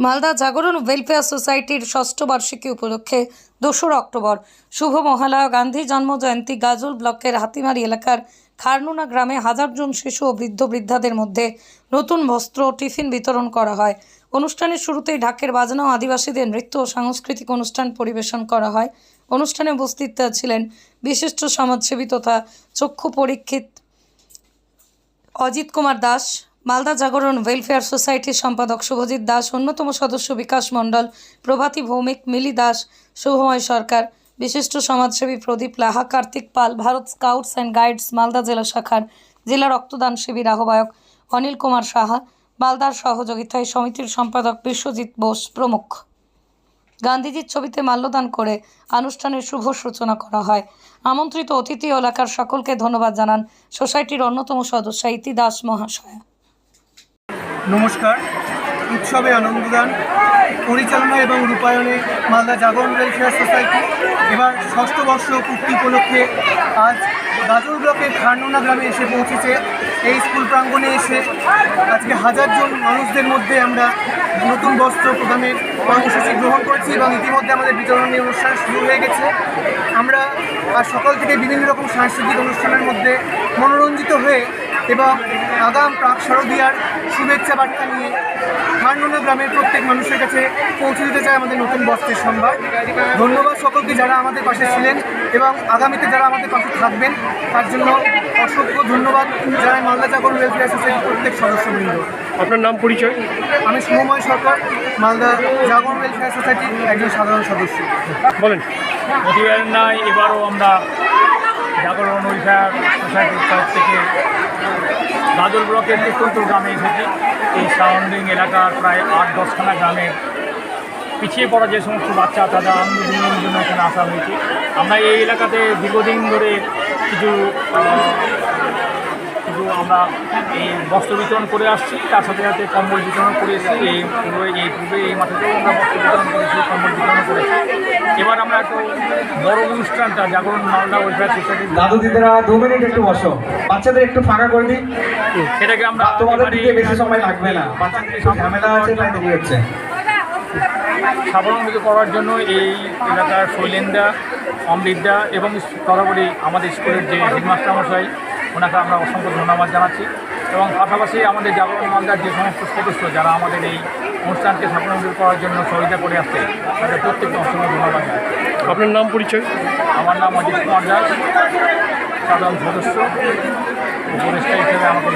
মালদা জাগরণ ওয়েলফেয়ার সোসাইটির ষষ্ঠ বার্ষিকী উপলক্ষে দোসরা অক্টোবর। শুভ মহালয়া গান্ধী জন্ম জয়ন্তী গাজল ব্লকের হাতিমারি এলাকার খারনুনা গ্রামে হাজারজন শিশু ও বৃদ্ধ বৃদ্ধাদের মধ্যে নতুন বস্ত্র টিফিন বিতরণ করা হয়। অনুষ্ঠানের শুরুতেই ঢাকের বাজনা ও আদিবাসীদের নৃত্য ও সাংস্কৃতিক অনুষ্ঠান পরিবেশন করা হয়। অনুষ্ঠানে উপস্থিত ছিলেন বিশিষ্ট সমাজসেবী তথা চক্ষু পরীক্ষিত অজিত কুমার দাস মালদা জাগরণ ওয়েলফেয়ার সোসাইটির সম্পাদক শুভজিৎ দাস, অন্যতম সদস্য বিকাশ মণ্ডল, প্রভাতী ভৌমিক মিলি দাস শুভময় সরকার, বিশিষ্ট সমাজসেবী Pradip Laha, Kartik Pal, Bharat Scouts and Guides, Malda জেলা শাখার জেলা রক্তদান শিবির আহ্বায়ক অনিল কুমার সাহা, মালদার সহযোগিতায় সমিতির সম্পাদক বিশ্বজিৎ বোস প্রমুখ। গান্ধীজির ছবিতে মাল্যদান করে আনুষ্ঠানের শুভ সূচনা করা হয়। আমন্ত্রিত অতিথি এলাকার সকলকে ধন্যবাদ জানান সোসাইটির অন্যতম সদস্য ইতি দাস মহাশয়া। নমস্কার। উৎসবে আনন্দদান পরিচালনা এবং রূপায়ণে মালদা জাগরণ ওয়েলফেয়ার সোসাইটি এবার ষষ্ঠ বর্ষ পূর্তি উপলক্ষে আজ গাজল ব্লকের খারনোনা গ্রামে এসে পৌঁছেছে এই স্কুল প্রাঙ্গণে এসে। আজকে হাজারজন মানুষদের মধ্যে আমরা নতুন বস্ত্র প্রদানের কর্মসূচি গ্রহণ করেছি এবং ইতিমধ্যে আমাদের বিতরণী অনুষ্ঠান শুরু হয়ে গেছে। আমরা আজ সকাল থেকে বিভিন্ন রকম সাংস্কৃতিক অনুষ্ঠানের মধ্যে মনোরঞ্জিত হয়ে এবং আগাম প্রাক শারদীয়ার শুভেচ্ছা বার্তা নিয়ে খারনোনা গ্রামের প্রত্যেক মানুষের কাছে পৌঁছে দিতে চাই আমাদের নতুন বস্ত্রের সম্ভার। ধন্যবাদ সকলকে যারা আমাদের পাশে ছিলেন এবং আগামীতে যারা আমাদের পাশে থাকবেন তার জন্য অসংখ্য ধন্যবাদ। জানাই মালদা জাগরণ ওয়েলফেয়ার সোসাইটির প্রত্যেক সদস্যবৃন্দ। আপনার নাম পরিচয়? আমি শুভময় সরকার মালদা জাগরণ ওয়েলফেয়ার সোসাইটির একজন সাধারণ সদস্য। বলেন। প্রতিবার নয় এবারও আমরা জাগরণ ওয়েলফেয়ার সোসাইটির তরফ থেকে গাজল ব্লকের প্রত্যন্ত গ্রামে এসেছি। এই সারাউন্ডিং এলাকার প্রায় আট দশখানা গ্রামের পিছিয়ে পড়া যে সমস্ত বাচ্চা, তাদের আনন্দ বিনোদনের জন্য এখানে আসা হয়েছে। আমরা এই এলাকাতে দীর্ঘদিন ধরে কিছু কিছু আমরা এই বস্ত্র বিতরণ করে আসছি। তার সাথে সাথে কম্বল বিতরণ করে এসেছি। এই পূর্বে এই পূর্বে, এই মাঠেতেও আমরা বস্ত্র বিতরণ করেছি, কম্বল বিতরণ করেছি। এবার আমরা একটু বড় অনুষ্ঠানটা জাগরণ মালদা ওয়েলফেয়ার দাদু দিদিরা দু মিনিট একটু বসো। বাচ্চাদের একটু ফাঁকা করে দিই। সেটাকে আমরা তোমাদের এবারে দিকে বেশি সময় লাগবে না। বাচ্চাদের একটু ঝামেলা আছে তাই দেরি হচ্ছে। স্বাবলম্বিত করার জন্য এই এলাকার শৈলেন্দা অমৃতদা এবং তথাপরি আমাদের স্কুলের যে হেডমাস্টার মশাই ওনাকে আমরা অসংখ্য ধন্যবাদ জানাচ্ছি। এবং পাশাপাশি আমাদের জাগরণ মালদার যে সমস্ত সদস্য যারা আমাদের এই অনুষ্ঠানকে স্বাবলম্বী করার জন্য সহযোগিতা করে আসছে তাদের প্রত্যেককে অসংখ্য ধন্যবাদ জানাচ্ছি। আপনার নাম পরিচয়? আমার নাম অজিত কুমার দাস। সাধারণ সদস্য উপদেষ্টা হিসেবে আমাকে